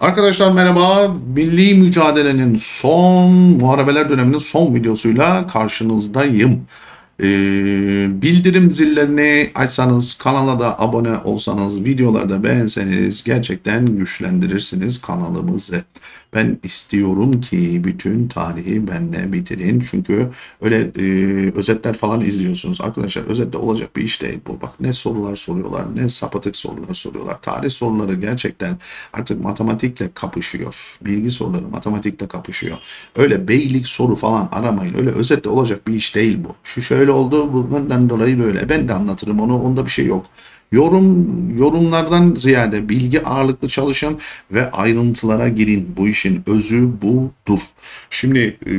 Arkadaşlar merhaba. Milli mücadelenin son muharebeler döneminin son videosuyla karşınızdayım. Ee, bildirim zillerini açsanız, kanala da abone olsanız, videoları da beğenseniz gerçekten güçlendirirsiniz kanalımızı. Ben istiyorum ki bütün tarihi benle bitirin. Çünkü öyle e, özetler falan izliyorsunuz. Arkadaşlar özette olacak bir iş değil bu. Bak ne sorular soruyorlar, ne sapatık sorular soruyorlar. Tarih soruları gerçekten artık matematikle kapışıyor. Bilgi soruları matematikle kapışıyor. Öyle beylik soru falan aramayın. Öyle özetle olacak bir iş değil bu. Şu şöyle oldu, bundan dolayı böyle. Ben de anlatırım onu, onda bir şey yok. Yorum yorumlardan ziyade bilgi ağırlıklı çalışın ve ayrıntılara girin. Bu işin özü budur. Şimdi e,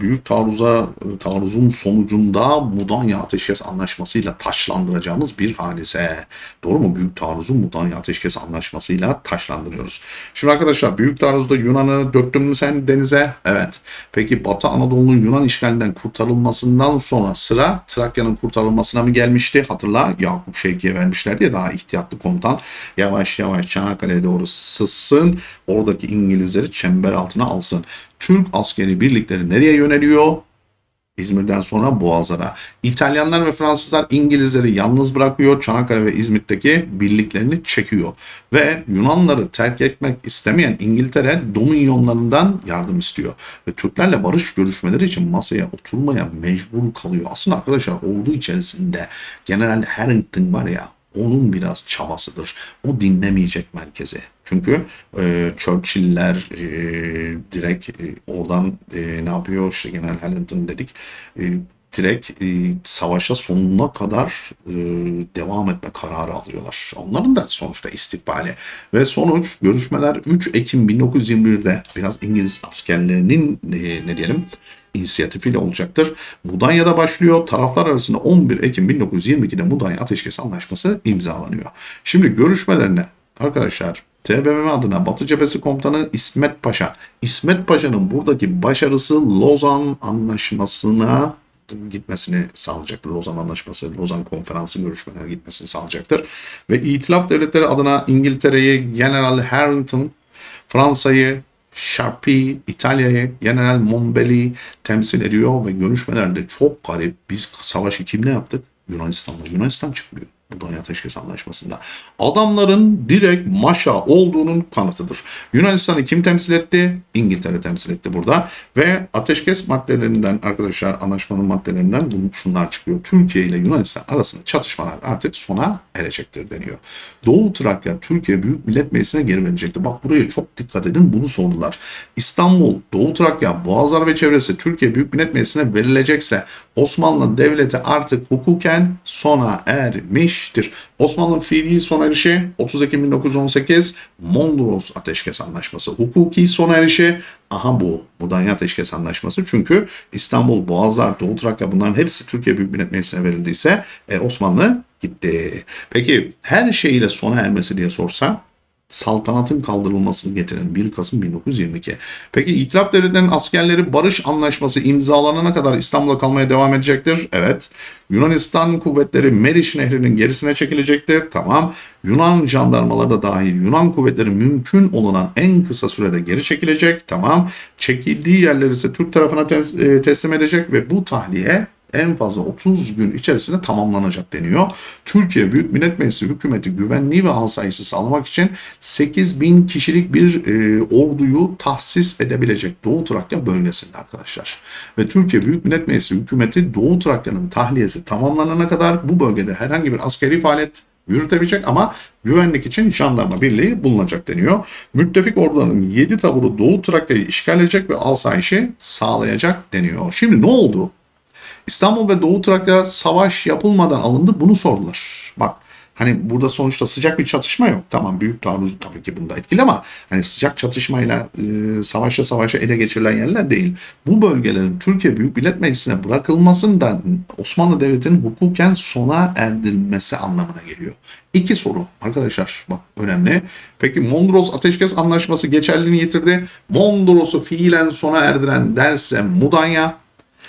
büyük taarruza taarruzun sonucunda Mudanya Ateşkes Anlaşması'yla taşlandıracağımız bir hadise. Doğru mu? Büyük taarruzu Mudanya Ateşkes Anlaşması'yla taşlandırıyoruz. Şimdi arkadaşlar büyük taarruzda Yunan'ı döktün mü sen denize? Evet. Peki Batı Anadolu'nun Yunan işgalinden kurtarılmasından sonra sıra Trakya'nın kurtarılmasına mı gelmişti? Hatırla Yakup Şevki'ye vermişlerdi ya daha ihtiyatlı komutan yavaş yavaş Çanakkale'ye doğru sızsın. Oradaki İngilizleri çember altına alsın. Türk askeri birlikleri nereye yöneliyor? İzmir'den sonra Boğazlara. İtalyanlar ve Fransızlar İngilizleri yalnız bırakıyor. Çanakkale ve İzmit'teki birliklerini çekiyor. Ve Yunanları terk etmek istemeyen İngiltere dominyonlarından yardım istiyor. Ve Türklerle barış görüşmeleri için masaya oturmaya mecbur kalıyor. Aslında arkadaşlar ordu içerisinde General Harrington var ya onun biraz çabasıdır. O dinlemeyecek merkezi. Çünkü e, Churchill'ler e, direkt e, oradan e, ne yapıyor işte General Harrington dedik e, direkt e, savaşa sonuna kadar e, devam etme kararı alıyorlar. Onların da sonuçta istikbali. Ve sonuç görüşmeler 3 Ekim 1921'de biraz İngiliz askerlerinin e, ne diyelim inisiyatifiyle olacaktır. Mudanya'da başlıyor. Taraflar arasında 11 Ekim 1922'de Mudanya Ateşkes Anlaşması imzalanıyor. Şimdi görüşmelerine arkadaşlar TBMM adına Batı Cephesi Komutanı İsmet Paşa. İsmet Paşa'nın buradaki başarısı Lozan Anlaşması'na gitmesini sağlayacaktır. Lozan Anlaşması, Lozan Konferansı görüşmelerine gitmesini sağlayacaktır. Ve İtilaf Devletleri adına İngiltere'yi General Harrington, Fransa'yı Sharpie, İtalya'yı General Mombelli temsil ediyor ve görüşmelerde çok garip. Biz savaşı kimle yaptık? Yunanistan'la. Yunanistan çıkmıyor. Mudanya Ateşkes Anlaşması'nda. Adamların direkt maşa olduğunun kanıtıdır. Yunanistan'ı kim temsil etti? İngiltere temsil etti burada. Ve ateşkes maddelerinden arkadaşlar anlaşmanın maddelerinden şunlar çıkıyor. Türkiye ile Yunanistan arasında çatışmalar artık sona erecektir deniyor. Doğu Trakya Türkiye Büyük Millet Meclisi'ne geri verilecektir. Bak buraya çok dikkat edin bunu sordular. İstanbul, Doğu Trakya, Boğazlar ve çevresi Türkiye Büyük Millet Meclisi'ne verilecekse Osmanlı Devleti artık hukuken sona ermiş erişmiştir. Osmanlı fiili sona erişi 30 Ekim 1918 Mondros Ateşkes Anlaşması. Hukuki sona erişi aha bu Mudanya Ateşkes Anlaşması. Çünkü İstanbul, Boğazlar, Doğu Trakya bunların hepsi Türkiye Büyük Millet Meclisi'ne verildiyse e, Osmanlı gitti. Peki her şeyiyle sona ermesi diye sorsam saltanatın kaldırılmasını getiren 1 Kasım 1922. Peki itiraf devletlerinin askerleri barış anlaşması imzalanana kadar İstanbul'da kalmaya devam edecektir. Evet. Yunanistan kuvvetleri Meriç Nehri'nin gerisine çekilecektir. Tamam. Yunan jandarmaları da dahil Yunan kuvvetleri mümkün olan en kısa sürede geri çekilecek. Tamam. Çekildiği yerleri ise Türk tarafına teslim edecek ve bu tahliye en fazla 30 gün içerisinde tamamlanacak deniyor. Türkiye Büyük Millet Meclisi hükümeti güvenliği ve asayişi sağlamak için 8 bin kişilik bir e, orduyu tahsis edebilecek Doğu Trakya bölgesinde arkadaşlar. Ve Türkiye Büyük Millet Meclisi hükümeti Doğu Trakya'nın tahliyesi tamamlanana kadar bu bölgede herhangi bir askeri faaliyet yürütebilecek ama güvenlik için jandarma birliği bulunacak deniyor. Müttefik orduların 7 taburu Doğu Trakya'yı işgal edecek ve asayişi sağlayacak deniyor. Şimdi ne oldu? İstanbul ve Doğu Trakya savaş yapılmadan alındı. Bunu sordular. Bak hani burada sonuçta sıcak bir çatışma yok. Tamam büyük taarruz tabii ki bunda etkili ama hani sıcak çatışmayla e, savaşa savaşa ele geçirilen yerler değil. Bu bölgelerin Türkiye Büyük Millet Meclisi'ne bırakılmasından Osmanlı Devleti'nin hukuken sona erdirilmesi anlamına geliyor. İki soru arkadaşlar bak önemli. Peki Mondros Ateşkes Anlaşması geçerliliğini yitirdi. Mondros'u fiilen sona erdiren derse Mudanya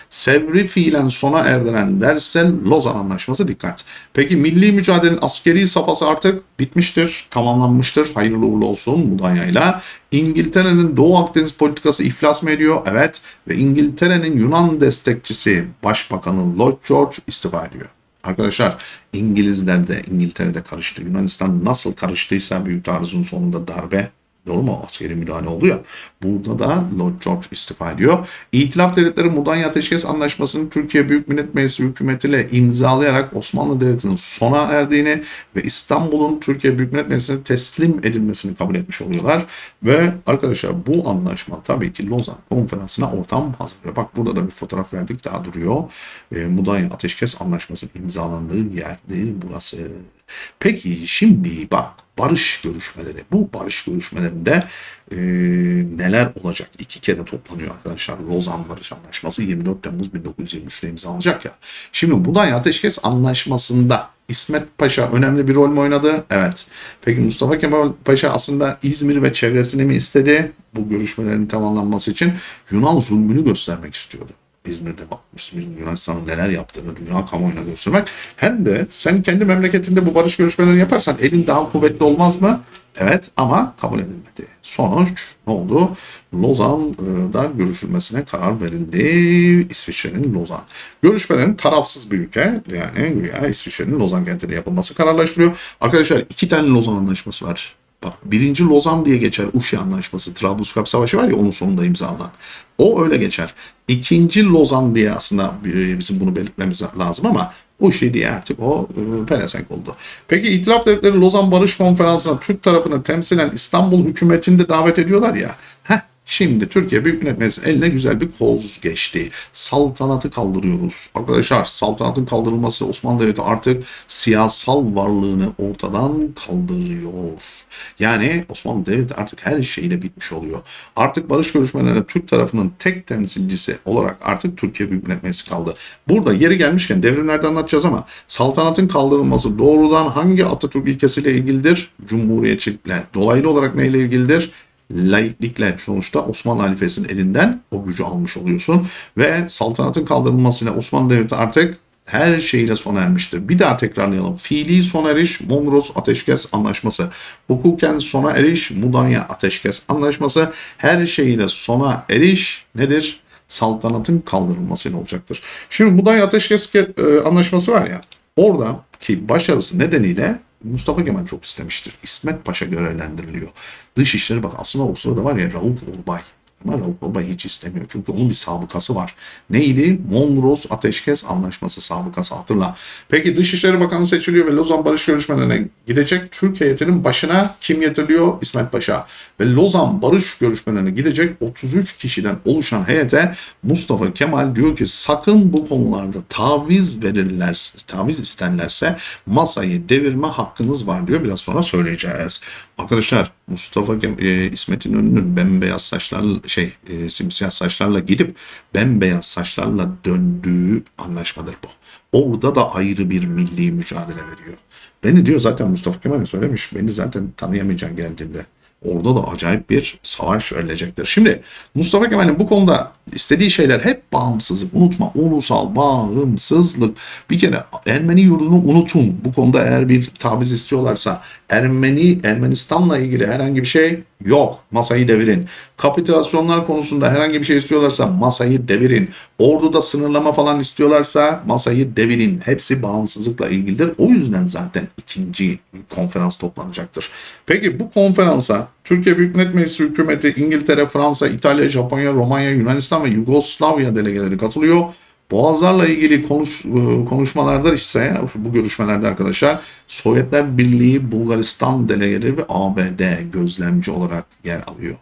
Sevri fiilen sona erdiren derse Lozan Anlaşması dikkat. Peki milli mücadelenin askeri safhası artık bitmiştir, tamamlanmıştır. Hayırlı uğurlu olsun Mudanya'yla. İngiltere'nin Doğu Akdeniz politikası iflas mı ediyor? Evet. Ve İngiltere'nin Yunan destekçisi Başbakanı Lord George istifa ediyor. Arkadaşlar İngilizler de İngiltere'de karıştı. Yunanistan nasıl karıştıysa büyük taarruzun sonunda darbe Doğru mu? Askeri müdahale oldu ya. Burada da Lord George istifa ediyor. İtilaf Devletleri Mudanya Ateşkes Anlaşması'nı Türkiye Büyük Millet Meclisi hükümetiyle imzalayarak Osmanlı Devleti'nin sona erdiğini ve İstanbul'un Türkiye Büyük Millet Meclisi'ne teslim edilmesini kabul etmiş oluyorlar. Ve arkadaşlar bu anlaşma tabii ki Lozan Konferansı'na ortam hazırlıyor. Bak burada da bir fotoğraf verdik daha duruyor. E, Mudanya Ateşkes Anlaşması'nın imzalandığı yerdir burası. Peki şimdi bak barış görüşmeleri. Bu barış görüşmelerinde e, neler olacak? İki kere toplanıyor arkadaşlar. Lozan Barış Anlaşması 24 Temmuz 1923'te imzalanacak ya. Şimdi Mudanya Ateşkes Anlaşması'nda İsmet Paşa önemli bir rol mü oynadı? Evet. Peki Mustafa Kemal Paşa aslında İzmir ve çevresini mi istedi? Bu görüşmelerin tamamlanması için Yunan zulmünü göstermek istiyordu. İzmir'de bak Müslüman Yunanistan'ın neler yaptığını dünya kamuoyuna göstermek. Hem de sen kendi memleketinde bu barış görüşmelerini yaparsan elin daha kuvvetli olmaz mı? Evet ama kabul edilmedi. Sonuç ne oldu? Lozan'da görüşülmesine karar verildi. İsviçre'nin Lozan. Görüşmelerin tarafsız bir ülke yani güya İsviçre'nin Lozan kentinde yapılması kararlaştırıyor. Arkadaşlar iki tane Lozan anlaşması var. Bak birinci Lozan diye geçer Uşi Anlaşması. Trablusgarp Savaşı var ya onun sonunda imzalanan. O öyle geçer. İkinci Lozan diye aslında bizim bunu belirtmemiz lazım ama Uşi diye artık o e, pelesenk oldu. Peki İtilaf Devletleri Lozan Barış Konferansı'na Türk tarafını temsilen İstanbul hükümetini de davet ediyorlar ya. Heh, Şimdi Türkiye Büyük Millet Meclisi eline güzel bir koz geçti. Saltanatı kaldırıyoruz. Arkadaşlar saltanatın kaldırılması Osmanlı Devleti artık siyasal varlığını ortadan kaldırıyor. Yani Osmanlı Devleti artık her şeyle bitmiş oluyor. Artık barış görüşmelerinde Türk tarafının tek temsilcisi olarak artık Türkiye Büyük Millet Meclisi kaldı. Burada yeri gelmişken devrimlerde anlatacağız ama saltanatın kaldırılması doğrudan hangi Atatürk ilkesiyle ilgilidir? Cumhuriyetçilikle. Dolaylı olarak neyle ilgilidir? Laiklikle sonuçta Osmanlı halifesinin elinden o gücü almış oluyorsun. Ve saltanatın kaldırılmasıyla Osmanlı Devleti artık her şeyle sona ermiştir. Bir daha tekrarlayalım. Fiili sona eriş Mondros Ateşkes Anlaşması. Hukuken sona eriş Mudanya Ateşkes Anlaşması. Her şeyle sona eriş nedir? Saltanatın kaldırılmasıyla olacaktır. Şimdi Mudanya Ateşkes e, Anlaşması var ya orada ki başarısı nedeniyle Mustafa Kemal çok istemiştir. İsmet Paşa görevlendiriliyor. Dışişleri bak aslında o sırada var ya Rauf Orbay. Rauf Orbay hiç istemiyor. Çünkü onun bir sabıkası var. Neydi? Mondros Ateşkes Anlaşması sabıkası hatırla. Peki Dışişleri Bakanı seçiliyor ve Lozan Barış Görüşmelerine gidecek. Türk heyetinin başına kim getiriliyor? İsmet Paşa. Ve Lozan Barış Görüşmelerine gidecek 33 kişiden oluşan heyete Mustafa Kemal diyor ki sakın bu konularda taviz verirlerse, taviz isterlerse masayı devirme hakkınız var diyor. Biraz sonra söyleyeceğiz. Arkadaşlar Mustafa e, İsmet İnönü'nün bembeyaz saçlarla şey e, simsiyah saçlarla gidip bembeyaz saçlarla döndüğü anlaşmadır bu. Orada da ayrı bir milli mücadele veriyor. Beni diyor zaten Mustafa Kemal söylemiş. Beni zaten tanıyamayacaksın geldiğimde. Orada da acayip bir savaş verilecektir. Şimdi Mustafa Kemal'in bu konuda istediği şeyler hep bağımsızlık. Unutma ulusal bağımsızlık. Bir kere Ermeni yurdunu unutun. Bu konuda eğer bir taviz istiyorlarsa Ermeni Ermenistan'la ilgili herhangi bir şey yok. Masayı devirin. Kapitülasyonlar konusunda herhangi bir şey istiyorlarsa masayı devirin. Orduda sınırlama falan istiyorlarsa masayı devirin. Hepsi bağımsızlıkla ilgilidir. O yüzden zaten ikinci konferans toplanacaktır. Peki bu konferansa Türkiye Büyük Millet Meclisi hükümeti İngiltere, Fransa, İtalya, Japonya, Romanya, Yunanistan ve Yugoslavya delegeleri katılıyor. Boğazlarla ilgili konuş, konuşmalarda ise bu görüşmelerde arkadaşlar Sovyetler Birliği, Bulgaristan delegeleri ve ABD gözlemci olarak yer alıyor.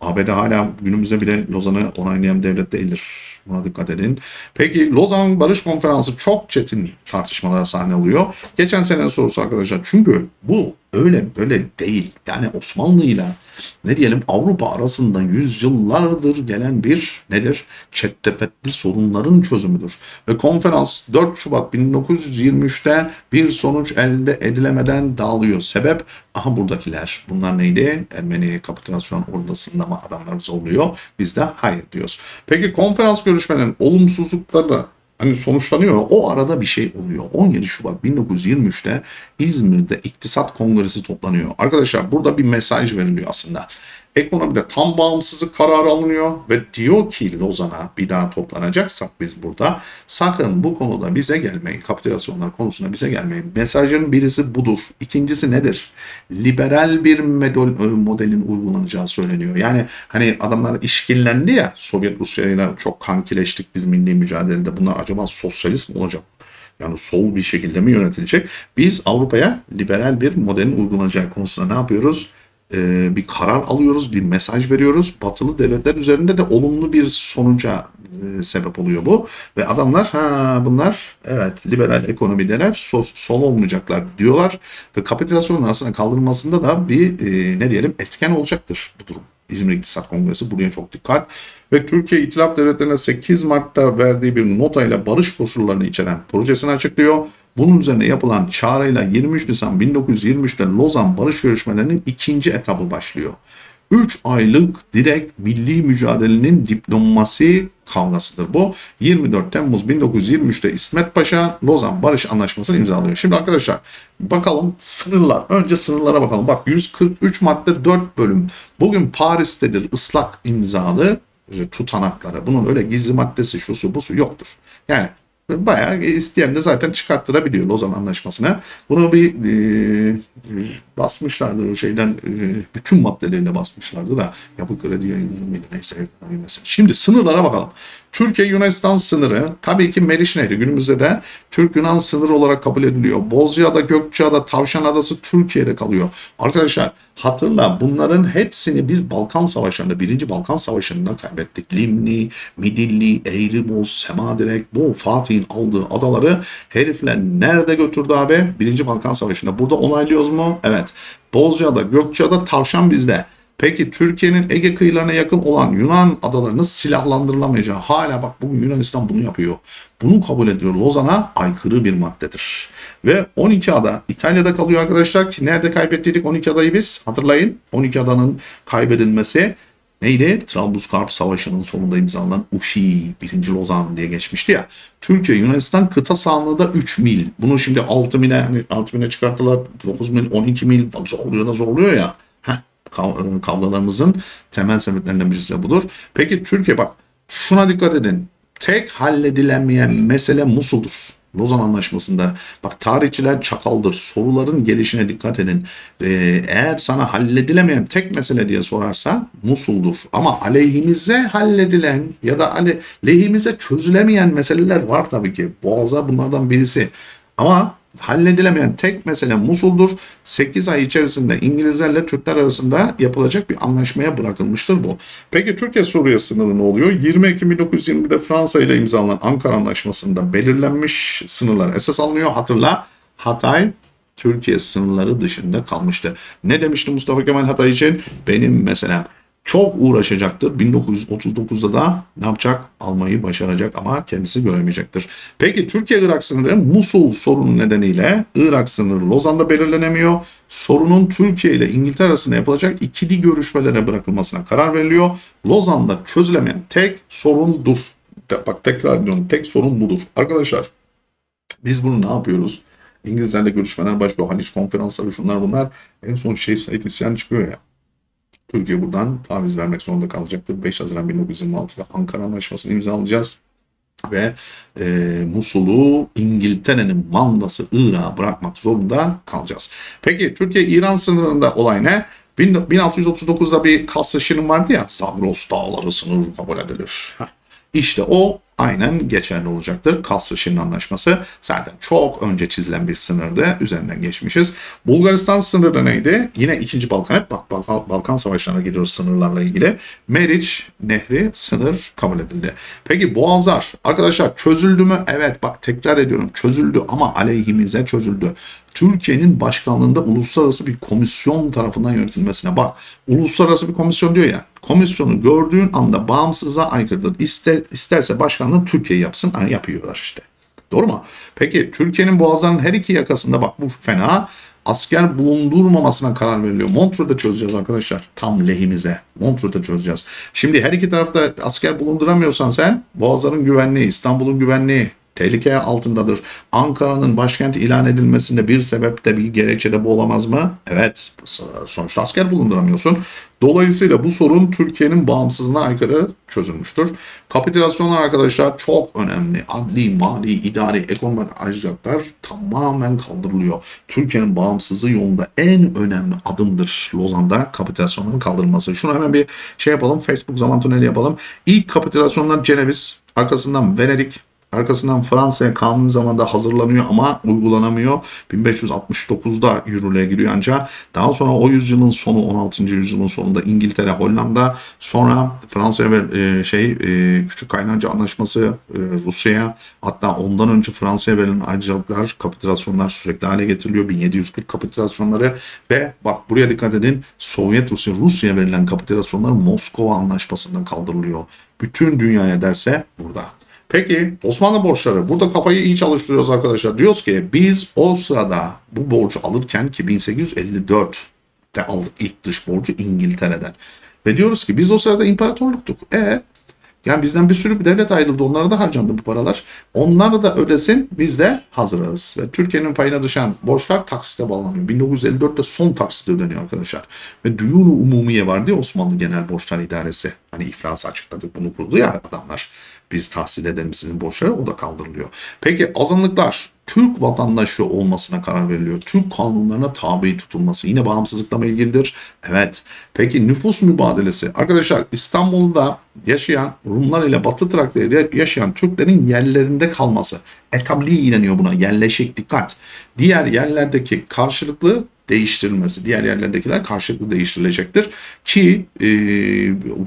ABD hala günümüzde bile Lozan'ı onaylayan devlet değildir. Buna dikkat edin. Peki Lozan Barış Konferansı çok çetin tartışmalara sahne oluyor. Geçen senenin sorusu arkadaşlar. Çünkü bu öyle böyle değil. Yani Osmanlı'yla ne diyelim Avrupa arasında yüzyıllardır gelen bir nedir? Çetrefetli sorunların çözümüdür. Ve konferans 4 Şubat 1923'te bir sonuç elde edilemeden dağılıyor. Sebep aha buradakiler. Bunlar neydi? Ermeni kapitülasyon ordasında mı adamlar zorluyor? Biz de hayır diyoruz. Peki konferans görüşmelerinin olumsuzlukları hani sonuçlanıyor. O arada bir şey oluyor. 17 Şubat 1923'te İzmir'de İktisat Kongresi toplanıyor. Arkadaşlar burada bir mesaj veriliyor aslında. Ekonomide tam bağımsızlık kararı alınıyor ve diyor ki Lozan'a bir daha toplanacaksak biz burada sakın bu konuda bize gelmeyin. Kapitülasyonlar konusunda bize gelmeyin. Mesajın birisi budur. İkincisi nedir? Liberal bir model, modelin uygulanacağı söyleniyor. Yani hani adamlar işkillendi ya Sovyet Rusya'yla çok kankileştik biz milli mücadelede. Bunlar acaba sosyalist mi olacak? Yani sol bir şekilde mi yönetilecek? Biz Avrupa'ya liberal bir modelin uygulanacağı konusunda ne yapıyoruz? Ee, bir karar alıyoruz, bir mesaj veriyoruz. Batılı devletler üzerinde de olumlu bir sonuca e, sebep oluyor bu. Ve adamlar ha bunlar evet liberal ekonomideler sol, sol olmayacaklar diyorlar. Ve kapitülasyonun arasına kaldırılmasında da bir e, ne diyelim etken olacaktır bu durum. İzmir İktisat Kongresi buraya çok dikkat. Ve Türkiye İtilaf Devletleri'ne 8 Mart'ta verdiği bir notayla barış koşullarını içeren projesini açıklıyor. Bunun üzerine yapılan çağrıyla 23 Nisan 1923'te Lozan Barış Görüşmelerinin ikinci etabı başlıyor. 3 aylık direkt milli mücadelenin diplomasi kavgasıdır bu. 24 Temmuz 1923'te İsmet Paşa Lozan Barış Anlaşması'nı imzalıyor. Şimdi arkadaşlar bakalım sınırlar. Önce sınırlara bakalım. Bak 143 madde 4 bölüm. Bugün Paris'tedir ıslak imzalı tutanakları. Bunun öyle gizli maddesi şusu busu yoktur. Yani bayağı isteyen de zaten çıkarttırabiliyor Lozan Anlaşması'na. Bunu bir e, basmışlardı şeyden e, bütün maddeleriyle basmışlardı da yapı kredi yayınları mıydı neyse. Şimdi sınırlara bakalım. Türkiye-Yunanistan sınırı tabii ki Meriç Nehri günümüzde de Türk-Yunan sınırı olarak kabul ediliyor. Bozcaada, Gökçeada, Tavşan Adası Türkiye'de kalıyor. Arkadaşlar hatırla bunların hepsini biz Balkan Savaşları'nda, 1. Balkan Savaşı'nda kaybettik. Limni, Midilli, Eğriboz, Semadirek, bu Fatih'in aldığı adaları herifler nerede götürdü abi? 1. Balkan Savaşı'nda. Burada onaylıyoruz mu? Evet. Bozcaada, Gökçeada, Tavşan bizde. Peki Türkiye'nin Ege kıyılarına yakın olan Yunan adalarının silahlandırılamayacağı hala bak bugün Yunanistan bunu yapıyor. Bunu kabul ediyor Lozan'a aykırı bir maddedir. Ve 12 ada İtalya'da kalıyor arkadaşlar ki nerede kaybettiydik 12 adayı biz hatırlayın 12 adanın kaybedilmesi neydi? Trablusgarp Savaşı'nın sonunda imzalanan Uşi 1. Lozan diye geçmişti ya. Türkiye Yunanistan kıta sahanlığı da 3 mil. Bunu şimdi 6 mile yani 6 mile çıkarttılar 9 mil 12 mil zorluyor da zorluyor ya. Heh, kav- kavgalarımızın temel sebeplerinden birisi de budur. Peki Türkiye bak şuna dikkat edin. Tek halledilemeyen mesele Musul'dur. Lozan Anlaşması'nda bak tarihçiler çakaldır. Soruların gelişine dikkat edin. Ee, eğer sana halledilemeyen tek mesele diye sorarsa Musul'dur. Ama aleyhimize halledilen ya da ale, lehimize çözülemeyen meseleler var tabii ki. Boğaza bunlardan birisi. Ama halledilemeyen tek mesele Musul'dur. 8 ay içerisinde İngilizlerle Türkler arasında yapılacak bir anlaşmaya bırakılmıştır bu. Peki Türkiye Suriye sınırı ne oluyor? 20 Ekim 1920'de Fransa ile imzalanan Ankara Anlaşması'nda belirlenmiş sınırlar esas alınıyor. Hatırla Hatay Türkiye sınırları dışında kalmıştı. Ne demişti Mustafa Kemal Hatay için? Benim meselem çok uğraşacaktır. 1939'da da ne yapacak? Almayı başaracak ama kendisi göremeyecektir. Peki Türkiye-Irak sınırı Musul sorunu nedeniyle Irak sınırı Lozan'da belirlenemiyor. Sorunun Türkiye ile İngiltere arasında yapılacak ikili görüşmelere bırakılmasına karar veriliyor. Lozan'da çözülemeyen tek sorundur. Bak tekrar ediyorum tek sorun budur. Arkadaşlar biz bunu ne yapıyoruz? İngilizlerle görüşmeler başlıyor. Haliç konferansları şunlar bunlar. En son şey Said isyan çıkıyor ya. Türkiye buradan taviz vermek zorunda kalacaktır. 5 Haziran 1926'da Ankara Anlaşması'nı imzalayacağız. Ve e, Musul'u İngiltere'nin mandası Irak'a bırakmak zorunda kalacağız. Peki Türkiye-İran sınırında olay ne? 1639'da bir Kasrışı'nın vardı ya Zagros Dağları sınır kabul edilir. Heh. İşte o aynen geçerli olacaktır. Kasrışin Anlaşması zaten çok önce çizilen bir sınırdı. Üzerinden geçmişiz. Bulgaristan sınırı neydi? Yine 2. Balkan. Hep bak Balkan, Balkan Savaşlarına gidiyoruz sınırlarla ilgili. Meriç Nehri sınır kabul edildi. Peki Boğazlar. Arkadaşlar çözüldü mü? Evet bak tekrar ediyorum çözüldü ama aleyhimize çözüldü. Türkiye'nin başkanlığında uluslararası bir komisyon tarafından yönetilmesine bak. Uluslararası bir komisyon diyor ya. Komisyonu gördüğün anda bağımsızlığa aykırıdır. İster, isterse başkanlığı Türkiye yapsın. Ha, yapıyorlar işte. Doğru mu? Peki Türkiye'nin boğazlarının her iki yakasında bak bu fena asker bulundurmamasına karar veriliyor. Montreux'da çözeceğiz arkadaşlar. Tam lehimize. Montreux'da çözeceğiz. Şimdi her iki tarafta asker bulunduramıyorsan sen Boğazların güvenliği, İstanbul'un güvenliği tehlike altındadır. Ankara'nın başkent ilan edilmesinde bir sebep de bir gerekçe de bu olamaz mı? Evet. Sonuçta asker bulunduramıyorsun. Dolayısıyla bu sorun Türkiye'nin bağımsızlığına aykırı çözülmüştür. Kapitülasyonlar arkadaşlar çok önemli. Adli, mali, idari, ekonomik ayrıcalıklar tamamen kaldırılıyor. Türkiye'nin bağımsızlığı yolunda en önemli adımdır Lozan'da kapitülasyonların kaldırılması. Şunu hemen bir şey yapalım. Facebook zaman tüneli yapalım. İlk kapitülasyonlar Ceneviz, arkasından Venedik, Arkasından Fransa'ya kanun zamanda hazırlanıyor ama uygulanamıyor. 1569'da yürürlüğe giriyor ancak daha sonra o yüzyılın sonu 16. yüzyılın sonunda İngiltere, Hollanda sonra Fransa ve e, şey e, Küçük Kaynarca Anlaşması e, Rusya'ya hatta ondan önce Fransa'ya verilen ayrıcalıklar, kapitülasyonlar sürekli hale getiriliyor. 1740 kapitülasyonları ve bak buraya dikkat edin Sovyet Rusya, Rusya'ya verilen kapitülasyonlar Moskova Anlaşması'ndan kaldırılıyor. Bütün dünyaya derse burada. Peki Osmanlı borçları. Burada kafayı iyi çalıştırıyoruz arkadaşlar. Diyoruz ki biz o sırada bu borcu alırken ki 1854'te aldık ilk dış borcu İngiltere'den. Ve diyoruz ki biz o sırada imparatorluktuk. E yani bizden bir sürü bir devlet ayrıldı. Onlara da harcandı bu paralar. Onları da ödesin. Biz de hazırız. Ve Türkiye'nin payına düşen borçlar taksite bağlanıyor. 1954'te son taksit ödeniyor arkadaşlar. Ve Duyunu Umumiye vardı ya Osmanlı Genel Borçlar İdaresi. Hani iflas açıkladık bunu kurdu ya adamlar. Biz tahsil edelim sizin borçları o da kaldırılıyor. Peki azınlıklar Türk vatandaşı olmasına karar veriliyor. Türk kanunlarına tabi tutulması yine bağımsızlıkla mı ilgilidir? Evet. Peki nüfus mübadelesi. Arkadaşlar İstanbul'da yaşayan Rumlar ile Batı Trakya'da yaşayan Türklerin yerlerinde kalması. Etabli deniyor buna. Yerleşik dikkat. Diğer yerlerdeki karşılıklı değiştirilmesi. Diğer yerlerdekiler karşılıklı değiştirilecektir. Ki e,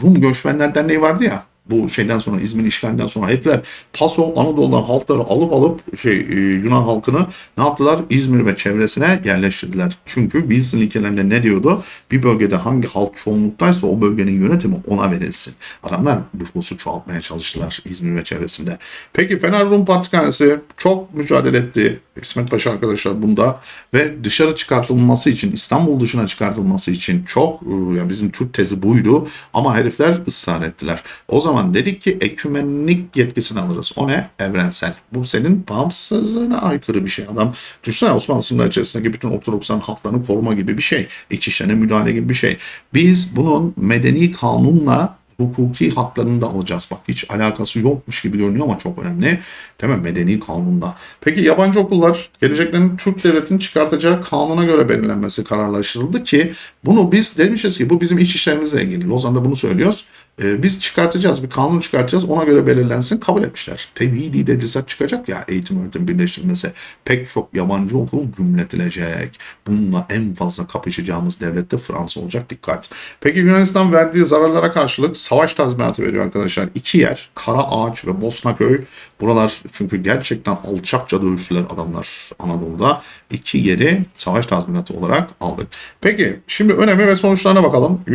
Rum Göçmenler Derneği vardı ya bu şeyden sonra İzmir işgalinden sonra herifler Paso Anadolu'dan halkları alıp alıp şey e, Yunan halkını ne yaptılar? İzmir ve çevresine yerleştirdiler. Çünkü Wilson ilkelerinde ne diyordu? Bir bölgede hangi halk çoğunluktaysa o bölgenin yönetimi ona verilsin. Adamlar nüfusu çoğaltmaya çalıştılar İzmir ve çevresinde. Peki Fener Rum Patrikhanesi çok mücadele etti. İsmet Paşa arkadaşlar bunda ve dışarı çıkartılması için İstanbul dışına çıkartılması için çok e, yani bizim Türk tezi buydu ama herifler ısrar ettiler. O zaman dedik ki ekümenlik yetkisini alırız. O ne? Evrensel. Bu senin bağımsızlığına aykırı bir şey. Adam düşünsene Osmanlı sınırları içerisindeki bütün Ortodoksların haklarını koruma gibi bir şey. İç işlerine müdahale gibi bir şey. Biz bunun medeni kanunla hukuki haklarını da alacağız. Bak hiç alakası yokmuş gibi görünüyor ama çok önemli. Değil mi? Medeni kanunda. Peki yabancı okullar geleceklerin Türk devletinin çıkartacağı kanuna göre belirlenmesi kararlaştırıldı ki bunu biz demişiz ki bu bizim iç işlerimizle ilgili. Lozan'da bunu söylüyoruz. Ee, biz çıkartacağız bir kanun çıkartacağız ona göre belirlensin kabul etmişler. Tevhidi tedrisat çıkacak ya eğitim öğretim birleştirilmesi pek çok yabancı okul gümletilecek. Bununla en fazla kapışacağımız devlet de Fransa olacak dikkat. Peki Yunanistan verdiği zararlara karşılık savaş tazminatı veriyor arkadaşlar. İki yer Kara Ağaç ve Bosnaköy buralar çünkü gerçekten alçakça dövüştüler adamlar Anadolu'da. İki yeri savaş tazminatı olarak aldık. Peki şimdi önemi ve sonuçlarına bakalım. Ee,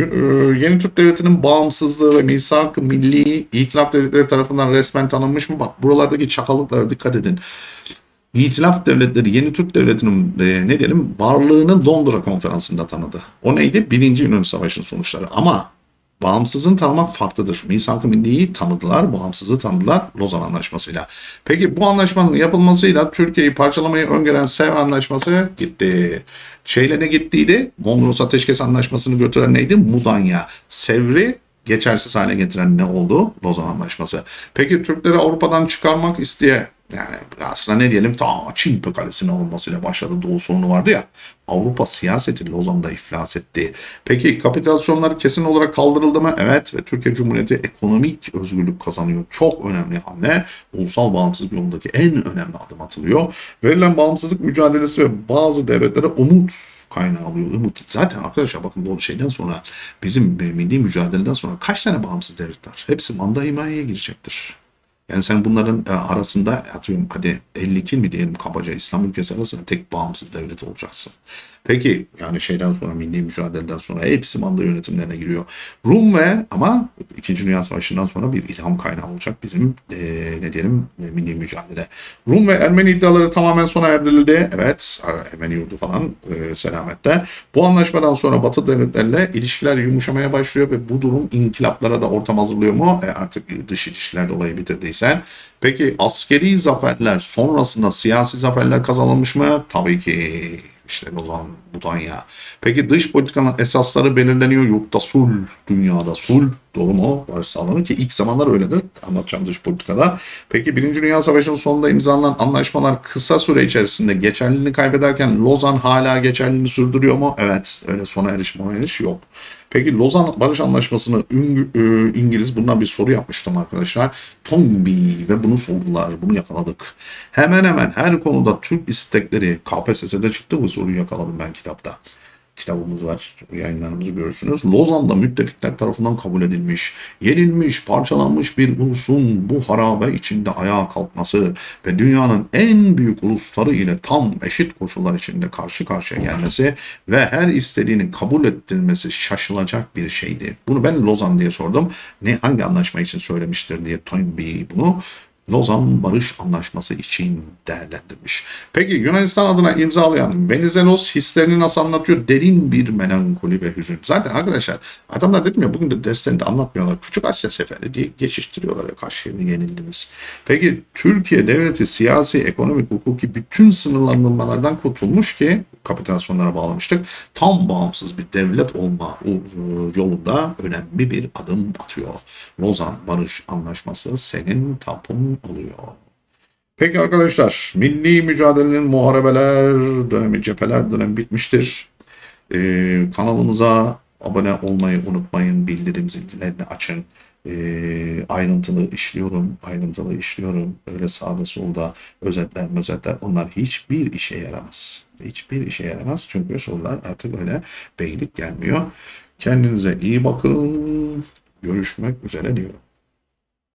Yeni Türk Devleti'nin bağımsızlığı ve misak milli itilaf devletleri tarafından resmen tanınmış mı? Bak buralardaki çakallıklara dikkat edin. İtilaf devletleri Yeni Türk Devleti'nin e, ne diyelim varlığını Londra konferansında tanıdı. O neydi? Birinci Yunan Savaşı'nın sonuçları. Ama Bağımsızlığın tanımak farklıdır. Misak-ı Milli'yi tanıdılar, bağımsızlığı tanıdılar Lozan Anlaşması'yla. Peki bu anlaşmanın yapılmasıyla Türkiye'yi parçalamayı öngören Sevr Anlaşması gitti. Şeyle ne gittiydi? Mondros Ateşkes Anlaşması'nı götüren neydi? Mudanya. Sevr'i geçersiz hale getiren ne oldu? Lozan Anlaşması. Peki Türkleri Avrupa'dan çıkarmak isteye yani aslında ne diyelim ta Çin kalesinin olmasıyla başladı Doğu sorunu vardı ya. Avrupa siyaseti Lozan'da iflas etti. Peki kapitülasyonlar kesin olarak kaldırıldı mı? Evet ve Türkiye Cumhuriyeti ekonomik özgürlük kazanıyor. Çok önemli hamle. Ulusal bağımsızlık yolundaki en önemli adım atılıyor. Verilen bağımsızlık mücadelesi ve bazı devletlere umut kaynağı alıyor. Umut. Zaten arkadaşlar bakın bu şeyden sonra bizim milli mücadeleden sonra kaç tane bağımsız devlet var? Hepsi manda himayeye girecektir. Yani sen bunların e, arasında atıyorum hadi 52 mi diyelim kabaca İslam ülkesi arasında tek bağımsız devlet olacaksın. Peki yani şeyden sonra milli mücadeleden sonra hepsi manda yönetimlerine giriyor. Rum ve ama 2. Dünya Savaşı'ndan sonra bir ilham kaynağı olacak bizim e, ne diyelim e, milli mücadele. Rum ve Ermeni iddiaları tamamen sona erdirildi. Evet e, Ermeni yurdu falan e, selamette. Bu anlaşmadan sonra Batı devletlerle ilişkiler yumuşamaya başlıyor ve bu durum inkılaplara da ortam hazırlıyor mu? E, artık dış ilişkiler dolayı bitirdiyse 80. Peki askeri zaferler sonrasında siyasi zaferler kazanılmış mı? Tabii ki. İşte o zaman budan ya. Peki dış politikanın esasları belirleniyor. Yurtta sul, dünyada sul. Doğru mu? Barış sağlanır ki ilk zamanlar öyledir. Anlatacağım dış politikada. Peki Birinci Dünya Savaşı'nın sonunda imzalanan anlaşmalar kısa süre içerisinde geçerliliğini kaybederken Lozan hala geçerliliğini sürdürüyor mu? Evet. Öyle sona erişme erişim yok. Peki Lozan Barış Anlaşması'nı e, İngiliz bundan bir soru yapmıştım arkadaşlar. Tombi ve bunu sordular. Bunu yakaladık. Hemen hemen her konuda Türk istekleri KPSS'de çıktı bu soruyu yakaladım ben kitapta. Kitabımız var. Yayınlarımızı görürsünüz. Lozan'da müttefikler tarafından kabul edilmiş, yenilmiş, parçalanmış bir ulusun bu harabe içinde ayağa kalkması ve dünyanın en büyük ulusları ile tam eşit koşullar içinde karşı karşıya gelmesi ve her istediğini kabul ettirilmesi şaşılacak bir şeydi. Bunu ben Lozan diye sordum. Ne hangi anlaşma için söylemiştir diye Toynbee bunu Lozan Barış Anlaşması için değerlendirmiş. Peki Yunanistan adına imzalayan Venizelos hislerini nasıl anlatıyor? Derin bir melankoli ve hüzün. Zaten arkadaşlar adamlar dedim ya bugün de derslerinde anlatmıyorlar. Küçük Asya Seferi diye geçiştiriyorlar ya karşıya yenildiniz. Peki Türkiye devleti siyasi, ekonomik, hukuki bütün sınırlandırmalardan kurtulmuş ki kapitülasyonlara bağlamıştık. Tam bağımsız bir devlet olma yolunda önemli bir adım atıyor. Lozan Barış Anlaşması senin tapun oluyor. Peki arkadaşlar, milli mücadelenin muharebeler dönemi, cepheler dönemi bitmiştir. Ee, kanalımıza abone olmayı unutmayın, bildirim zillerini açın. Ee, ayrıntılı işliyorum, ayrıntılı işliyorum. Öyle sağda solda özetler, özetler onlar hiçbir işe yaramaz. Hiçbir işe yaramaz çünkü sorular artık öyle beylik gelmiyor. Kendinize iyi bakın. Görüşmek üzere diyorum.